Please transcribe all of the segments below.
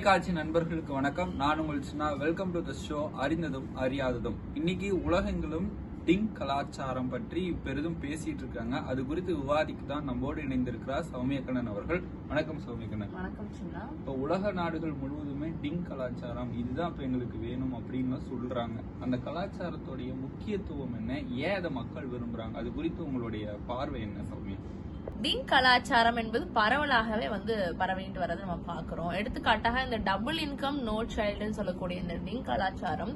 தொலைக்காட்சி நண்பர்களுக்கு வணக்கம். நான் உங்கள் சின்ன. வெல்கம் டு த ஷோ அறிந்ததும் அறியாததும். இன்னைக்கு உலகெங்கிலும் டிங் கலாச்சாரம் பற்றி பெரிதும் பேசிட்டு இருக்காங்க. அது குறித்து விவாதிக்கு தான் நம்மோடு இணைந்திருக்கிறார் சௌமியக்கண்ணன் அவர்கள். வணக்கம் சௌமியக்கண்ணன். வணக்கம் சின்னா. இப்போ உலக நாடுகள் முழுவதுமே டிங் கலாச்சாரம் இதுதான் இப்போ எங்களுக்கு வேணும் அப்படின்னு சொல்றாங்க. அந்த கலாச்சாரத்துடைய முக்கியத்துவம் என்ன? ஏன் அதை மக்கள் விரும்புறாங்க? அது குறித்து உங்களுடைய பார்வை என்ன சௌமியா? டிங் கலாச்சாரம் என்பது பரவலாகவே வந்து பரவிட்டு வரதை நம்ம பார்க்குறோம். எடுத்துக்காட்டாக இந்த டபுள் இன்கம் நோ சைல்டுன்னு சொல்லக்கூடிய இந்த டிங் கலாச்சாரம்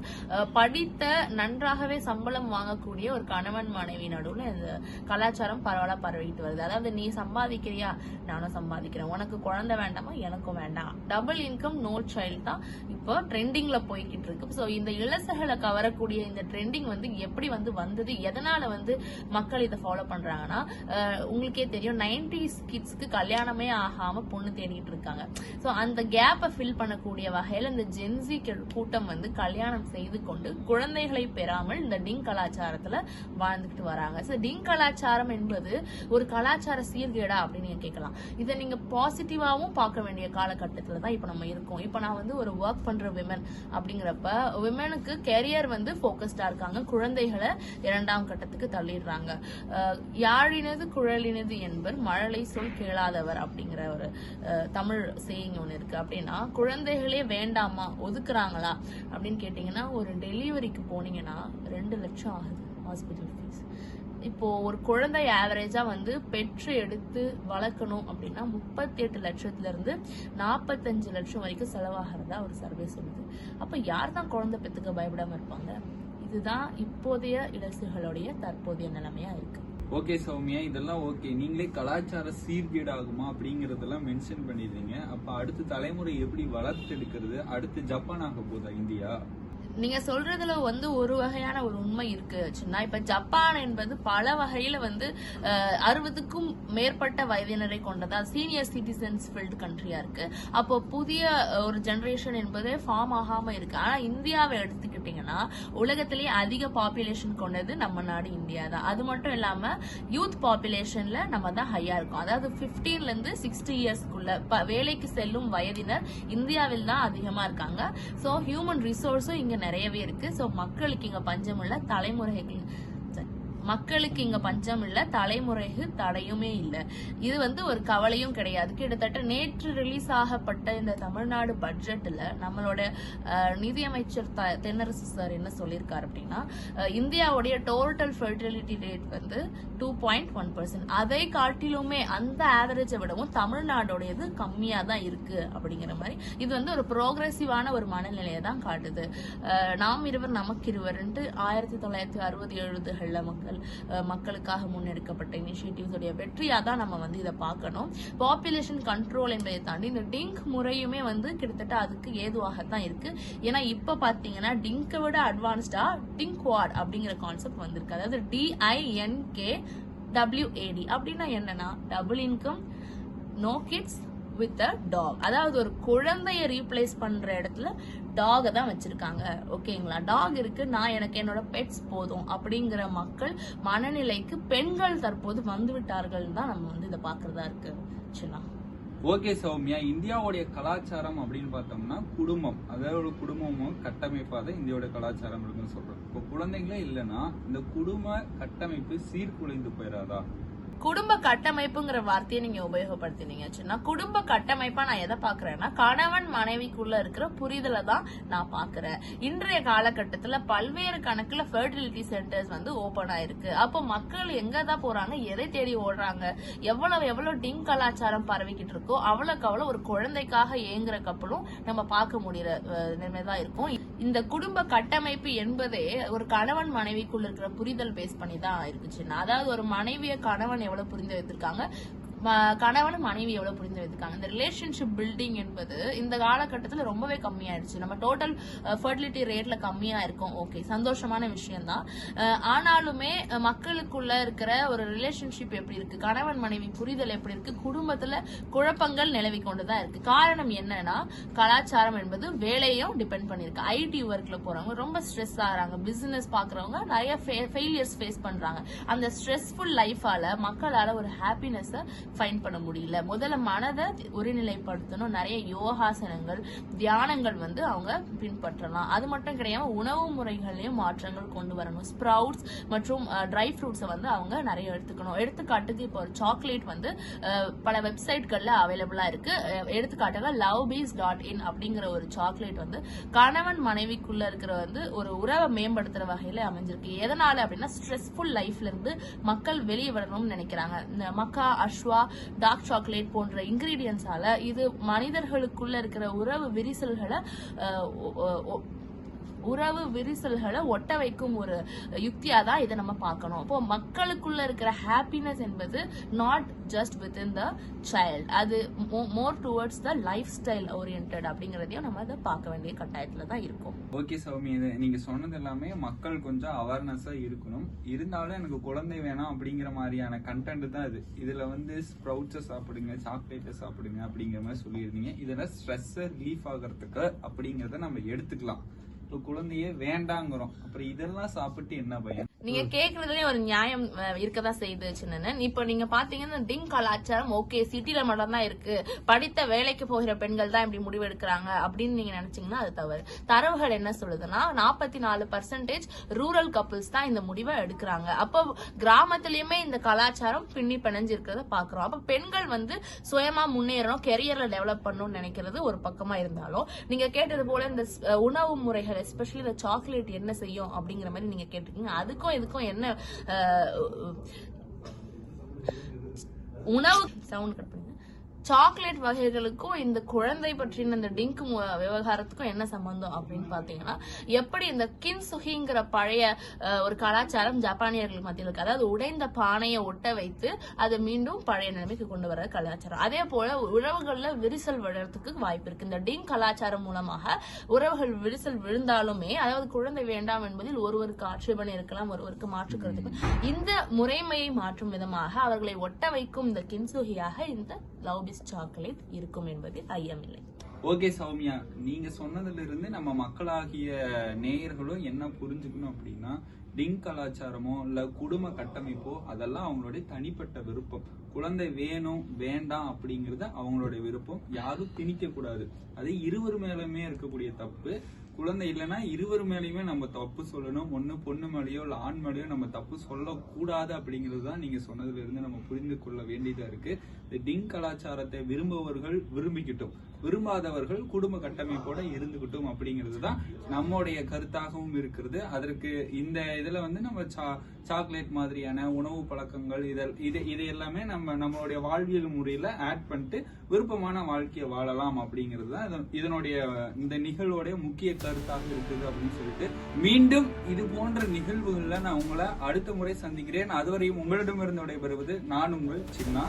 படித்த நன்றாகவே சம்பளம் வாங்கக்கூடிய ஒரு கணவன் மனைவி நடுவில் இந்த கலாச்சாரம் பரவலாக பரவிட்டு வருது. அதாவது நீ சம்பாதிக்கிறியா? நானும் சம்பாதிக்கிறேன். உனக்கு குழந்தை வேண்டாமா? எனக்கும் வேண்டாம். டபுள் இன்கம் நோ சைல்டு தான் இப்போ ட்ரெண்டிங்ல போய்கிட்டு இருக்கு. ஸோ இந்த இலசைகளை கவரக்கூடிய இந்த ட்ரெண்டிங் வந்து எப்படி வந்து வந்தது? எதனால வந்து மக்கள் இதை ஃபாலோ பண்றாங்கன்னா உங்களுக்கே தெரியும். நைன்டிஸ் கிட்ஸ்க்கு கல்யாணமே ஆகாம பொண்ணு தேடிட்டு இருக்காங்க. ஸோ அந்த கேப்பை ஃபில் பண்ணக்கூடிய வகையில் இந்த ஜென்சி கூட்டம் வந்து கல்யாணம் செய்து கொண்டு குழந்தைகளை பெறாமல் இந்த டிங் கலாச்சாரத்துல வாழ்ந்துகிட்டு வராங்க. ஸோ டிங் கலாச்சாரம் என்பது ஒரு கலாச்சார சீர்கேடா அப்படின்னு நீங்க கேட்கலாம். இதை நீங்க பாசிட்டிவாவும் பார்க்க வேண்டிய காலகட்டத்தில் தான் இப்போ நம்ம இருக்கோம். இப்போ நான் வந்து ஒரு ஒர்க் பண்ற விமன் அப்படிங்கிறப்ப விமனுக்கு கெரியர் வந்து ஃபோக்கஸ்டா இருக்காங்க. குழந்தைகளை இரண்டாம் கட்டத்துக்கு தள்ளிடுறாங்க. யாழினது குழலினது என்பர் மழலை சொல் கேளாதவர் அப்படிங்கிற ஒரு தமிழ் சேயிங் ஒன்று இருக்கு. அப்படின்னா குழந்தைகளே வேண்டாமா ஒதுக்குறாங்களா? அப்படின்னு கேட்டிங்கன்னா ஒரு டெலிவரிக்கு போனீங்கன்னா ரெண்டு லட்சம் ஆகுது ஹாஸ்பிட்டல் ஃபீஸ் இப்போ ஒரு குழந்தை ஆவரேஜா வந்து பெற்று எடுத்து வளர்க்கணும் அப்படின்னா முப்பத்தி எட்டு லட்சத்துல இருந்து நாற்பத்தஞ்சு லட்சம் வரைக்கும் செலவாகிறதா ஒரு சர்வே சொல்லுது. அப்போ யார் தான் குழந்தை பெற்றுக்க பயப்படாமல் இருப்பாங்க? இதுதான் இப்போதைய இலசுகளுடைய தற்போதைய நிலைமையா இருக்கு. ஓகே சௌமியா இதெல்லாம் ஓகே. நீங்களே கலாச்சார சீர்கேடு ஆகுமா அப்படிங்கறதெல்லாம் மென்ஷன் பண்ணிடுறீங்க. அப்ப அடுத்த தலைமுறை எப்படி வளர்த்தெடுக்கிறது? அடுத்து ஜப்பான் ஆக போதா இந்தியா? நீங்க சொல்றதுல வந்து ஒரு வகையான ஒரு உண்மை இருக்கு சின்ன இப்ப ஜப்பான் என்பது பல வகையில வந்து அறுபதுக்கும் மேற்பட்ட வயதினரை கொண்டதா? சீனியர் சிட்டிசன்ஸ் ஃபில்ட் கண்ட்ரியா இருக்கு. அப்போ புதிய ஒரு ஜெனரேஷன் என்பதே ஃபார்ம் ஆகாம இருக்கு. ஆனா இந்தியாவை எடுத்துக்கிட்டீங்கன்னா உலகத்திலேயே அதிக பாப்புலேஷன் கொண்டது நம்ம நாடு இந்தியா தான். அது மட்டும் இல்லாம யூத் பாப்புலேஷன்ல நம்ம தான் ஹையா இருக்கோம். அதாவது பிப்டீன்ல இருந்து சிக்ஸ்டி இயர்ஸ்க்குள்ள வேலைக்கு செல்லும் வயதினர் இந்தியாவில் தான் அதிகமா இருக்காங்க. ஸோ ஹியூமன் ரிசோர்ஸும் இங்க நிறையவே இருக்கு. ஸோ மக்களுக்கு இங்க பஞ்சம் இல்லை தலைமுறைகள். மக்களுக்கு இங்க பஞ்சம் இல்ல தலைமுறைக்கு தடையுமே இல்ல. இது வந்து ஒரு கவலையும் கிடையாது. கிட்டத்தட்ட நேற்று ரிலீஸ் ஆகப்பட்ட இந்த தமிழ்நாடு பட்ஜெட்ல நம்மளோட நிதியமைச்சர் த- தென்னரசு சார் என்ன சொல்லியிருக்காரு அப்படின்னா இந்தியாவுடைய டோட்டல் ஃபெர்டிலிட்டி ரேட் வந்து டூ பாயிண்ட் ஒன் பர்சன்ட் அதை காட்டிலுமே அந்த ஆவரேஜை விடவும் தமிழ்நாடோடையது கம்மியா தான் இருக்கு அப்படிங்கிற மாதிரி. இது வந்து ஒரு ப்ரோக்ரஸிவான ஒரு மனநிலையை தான் காட்டுது. நாம் இருவர் நமக்கு இருவர்ன்ட்டு ஆயிரத்தி தொள்ளாயிரத்தி அறுபது எழுபதுகள்ல மக்கள் அஹ், மக்களுக்காக முன்னெடுக்கப்பட்ட இனிஷியேட்டிவ்ஸுடைய வெற்றியாக தான் நம்ம வந்து இதை பார்க்கணும். பாப்புலேஷன் கண்ட்ரோல் என்பதை தாண்டி இந்த டிங்க் முறையுமே வந்து கிட்டத்தட்ட அதுக்கு ஏதுவாகத்தான் இருக்கு. ஏன்னா இப்போ பார்த்தீங்கன்னா டிங்கை விட அட்வான்ஸ்டா டிங்க் வார்ட் அப்படிங்கிற கான்செப்ட் வந்திருக்கு. அதாவது டிஐஎன்கே டபிள்யூஏடி அப்படின்னா என்னன்னா double income no kids with a dog அதாவது ஒரு குழந்தைய ரீப்ளேஸ் பண்ற இடத்துல டாகை தான் வச்சிருக்காங்க. ஓகேங்களா? டாக் இருக்கு நான் எனக்கு என்னோட பெட்ஸ் போதும் அப்படிங்கிற மக்கள் மனநிலைக்கு பெண்கள் தற்போது வந்து விட்டார்கள் தான் நம்ம வந்து இதை பாக்குறதா இருக்கு. சின்னா ஓகே சௌமியா. இந்தியாவுடைய கலாச்சாரம் அப்படின்னு பார்த்தோம்னா குடும்பம். அதாவது குடும்பமும் கட்டமைப்பாக இந்தியாவோட கலாச்சாரம் இருக்குன்னு சொல்றோம். இப்போ குழந்தைங்களே இல்லைன்னா இந்த குடும்ப கட்டமைப்பு சீர்குலைந்து போயிடாதா குடும்ப கட்டமைப்புங்கிற வார்த்தையை நீங்க உபயோகப்படுத்தினீங்க. சின்ன குடும்ப கட்டமைப்பா நான் எதை பாக்குறேன்னா கணவன் மனைவிக்குள்ள இருக்கிற புரிதலை தான் நான் பாக்குறேன் இன்றைய காலகட்டத்துல பல்வேறு கணக்குல ஃபெர்டிலிட்டி சென்டர்ஸ் வந்து ஓபன் ஆயிருக்கு. அப்போ மக்கள் எங்க தான் போறாங்க எதை தேடி ஓடுறாங்க எவ்வளவு எவ்வளவு டிங் கலாச்சாரம் பரவிக்கிட்டு இருக்கோ அவ்வளவுக்கு அவ்வளவு ஒரு குழந்தைக்காக ஏங்குற கப்பலும் நம்ம பார்க்க முடியற நிலைமைதான் இருக்கும். இந்த குடும்ப கட்டமைப்பு என்பதே ஒரு கணவன் மனைவிக்குள்ள இருக்கிற புரிதல் பேஸ் பண்ணி தான் இருக்குச்சுன்னா அதாவது ஒரு மனைவிய கணவன் எவ்வளவு புரிந்து வைத்திருக்காங்க? கணவன் மனைவி எவ்வளவு புரிந்து வைத்திருக்காங்க? இந்த ரிலேஷன்ஷிப் பில்டிங் என்பது இந்த காலகட்டத்தில் ரொம்பவே கம்மியாயிடுச்சு நம்ம டோட்டல் ஃபர்டிலிட்டி ரேட்ல கம்மியா இருக்கும். ஓகே சந்தோஷமான விஷயம் தான் ஆனாலுமே மக்களுக்குள்ள இருக்கிற ஒரு ரிலேஷன்ஷிப் எப்படி இருக்கு? கணவன் மனைவி புரிதல் எப்படி இருக்கு? குடும்பத்துல குழப்பங்கள் நிலவி கொண்டுதான் இருக்கு. காரணம் என்னன்னா கலாச்சாரம் என்பது வேலையும் டிபெண்ட் பண்ணிருக்கு. ஐடி ஒர்க்ல போறவங்க ரொம்ப ஸ்ட்ரெஸ் ஆகிறாங்க. பிசினஸ் பாக்குறவங்க நிறைய ஃபெயிலியர்ஸ் ஃபேஸ் பண்றாங்க. அந்த ஸ்ட்ரெஸ்ஃபுல் லைஃபால மக்களால ஒரு ஹாப்பினஸ் ஃபைன் பண்ண முடியல. முதல்ல மனதை ஒருநிலைப்படுத்தணும். நிறைய யோகாசனங்கள் தியானங்கள் வந்து அவங்க பின்பற்றலாம். அது மட்டும் கிடையாம உணவு முறைகளையும் மாற்றங்கள் கொண்டு வரணும். ஸ்ப்ரவுட்ஸ் மற்றும் ட்ரை ஃப்ரூட்ஸை வந்து அவங்க நிறைய எடுத்துக்கணும். எடுத்துக்காட்டுக்கு இப்போ ஒரு சாக்லேட் வந்து பல வெப்சைட்களில் அவைலபிளாக இருக்கு. எடுத்துக்காட்டாக லவ் பீஸ் டாட் இன் அப்படிங்கிற ஒரு சாக்லேட் வந்து கணவன் மனைவிக்குள்ள இருக்கிற வந்து ஒரு உறவை மேம்படுத்துற வகையில் அமைஞ்சிருக்கு. எதனால அப்படின்னா ஸ்ட்ரெஸ்ஃபுல் லைஃப்ல இருந்து மக்கள் வெளியே வரணும்னு நினைக்கிறாங்க. இந்த மக்கா அஷ்வா டார்க் சாக்லேட் போன்ற இன்கிரீடியன்ஸால இது மனிதர்களுக்குள்ள இருக்கிற உறவு விரிசல்களை உறவு விரிசல்களை ஒட்ட வைக்கும் ஒரு யுக்தியா தான் இதை நம்ம பார்க்கணும். அப்போ மக்களுக்குள்ள இருக்கிற ஹாப்பினஸ் என்பது not just with in the child அது more towards the life style orient அப்படிங்கறதையும் நம்ம அதை பார்க்க வேண்டிய கட்டாயத்துல தான் இருக்கும். ஓகே சௌமி இது நீங்க சொன்னது எல்லாமே மக்கள் கொஞ்சம் அவேர்னஸா இருக்கணும். இருந்தாலும் எனக்கு குழந்தை வேணாம் அப்படிங்கிற மாதிரியான கண்டென்ட் தான் இது. இதுல வந்து ஸ்ப்ரவுட்ஸை சாப்பிடுங்க சாக்லேட்டை சாப்பிடுங்க அப்படிங்கிற மாதிரி சொல்லியிருந்தீங்க. இதெல்லாம் ஸ்ட்ரெஸ்ஸை ரிலீஃப் ஆகிறதுக்கு அப்படிங்கிறத நம்ம எடுத்துக்கலாம். இப்போ குழந்தையே வேண்டாங்கிறோம். அப்புறம் இதெல்லாம் சாப்பிட்டு என்ன பயன்? நீங்க கேக்குறதுலயே ஒரு நியாயம் இருக்கதான் செய்யுது சின்னன் இப்போ நீங்க பாத்தீங்கன்னா டிங் கலாச்சாரம் ஓகே சிட்டில மட்டும் தான் இருக்கு. படித்த வேலைக்கு போகிற பெண்கள் தான் இப்படி முடிவு எடுக்கிறாங்க அப்படின்னு நீங்க நினைச்சீங்கன்னா அது தவறு. தரவுகள் என்ன சொல்லுதுன்னா நாற்பத்தி நாலு பர்சன்டேஜ் ரூரல் கப்புள்ஸ் தான் இந்த முடிவை எடுக்கிறாங்க. அப்போ கிராமத்திலயுமே இந்த கலாச்சாரம் பின்னி பிணைஞ்சு இருக்கிறத பாக்குறோம். அப்ப பெண்கள் வந்து சுயமா முன்னேறணும் கெரியர்ல டெவலப் பண்ணணும்னு நினைக்கிறது ஒரு பக்கமா இருந்தாலும் நீங்க கேட்டது போல இந்த உணவு முறைகள் எஸ்பெஷலி இந்த சாக்லேட் என்ன செய்யும் அப்படிங்கிற மாதிரி நீங்க கேட்டிருக்கீங்க. அதுக்கும் இதுக்கும் என்ன உணவு சவுண்ட் கட் பண்ணி சாக்லேட் வகைகளுக்கும் இந்த குழந்தை பற்றின இந்த டிங்க் விவகாரத்துக்கும் என்ன சம்பந்தம் அப்படின்னு பாத்தீங்கன்னா எப்படி இந்த கின்சுகிங்கிற பழைய ஒரு கலாச்சாரம் ஜப்பானியர்கள் மத்தியில் இருக்கு. அதாவது உடைந்த பானையை ஒட்ட வைத்து அதை மீண்டும் பழைய நிலைமைக்கு கொண்டு வர கலாச்சாரம். அதே போல உறவுகள்ல விரிசல் விழறதுக்கு வாய்ப்பு இருக்கு. இந்த டிங் கலாச்சாரம் மூலமாக உறவுகள் விரிசல் விழுந்தாலுமே அதாவது குழந்தை வேண்டாம் என்பதில் ஒருவருக்கு ஆட்சேபனை இருக்கலாம் ஒருவருக்கு மாற்று கருத்து. இருக்கலாம். இந்த முறைமையை மாற்றும் விதமாக அவர்களை ஒட்ட வைக்கும் இந்த கின்சுகியாக இந்த லவ் பிஸ் சாக்லேட் இருக்கும் என்பதில் ஐயமில்லை. ஓகே சௌமியா. நீங்க சொன்னதுல இருந்து நம்ம மக்களாகிய நேயர்களும் என்ன புரிஞ்சுக்கணும் அப்படின்னா டிங் கலாச்சாரமோ இல்ல குடும்ப கட்டமைப்போ அதெல்லாம் அவங்களுடைய தனிப்பட்ட விருப்பம். குழந்தை வேணும் வேண்டாம் அப்படிங்கறது அவங்களுடைய விருப்பம். யாரும் திணிக்க கூடாது அது இருவர் மேலுமே இருக்கக்கூடிய தப்பு. குழந்தை இல்லைன்னா இருவர் மேலேயுமே நம்ம தப்பு சொல்லணும். ஒன்று பொண்ணு மேலேயோ இல்ல ஆண் மேலேயோ நம்ம தப்பு சொல்லக்கூடாது அப்படிங்கிறது தான் நீங்க சொன்னதுல இருந்து நம்ம புரிந்து கொள்ள வேண்டியதா இருக்கு. இந்த டிங் கலாச்சாரத்தை விரும்புபவர்கள் விரும்பிக்கிட்டும். விரும்பாதவர்கள் குடும்ப கட்டமைப்போட இருந்துகிட்டும் அப்படிங்கிறது தான் நம்முடைய கருத்தாகவும் இருக்கிறது. அதற்கு இந்த இதுல வந்து நம்ம சா- சாக்லேட் மாதிரியான உணவு பழக்கங்கள் இதில் இது இது எல்லாமே நம்ம நம்மளுடைய வாழ்வியல் முறையில ஆட் பண்ணிட்டு விருப்பமான வாழ்க்கையை வாழலாம் அப்படிங்கிறது தான் இதனுடைய இந்த நிகழ்வோடைய முக்கிய கருத்தாக இருக்குது அப்படின்னு சொல்லிட்டு மீண்டும் இது போன்ற நிகழ்வுகள்ல நான் உங்களை அடுத்த முறை சந்திக்கிறேன். அதுவரையும் உங்களிடமிருந்து விடைபெறுவது நான் உங்கள் சின்னா.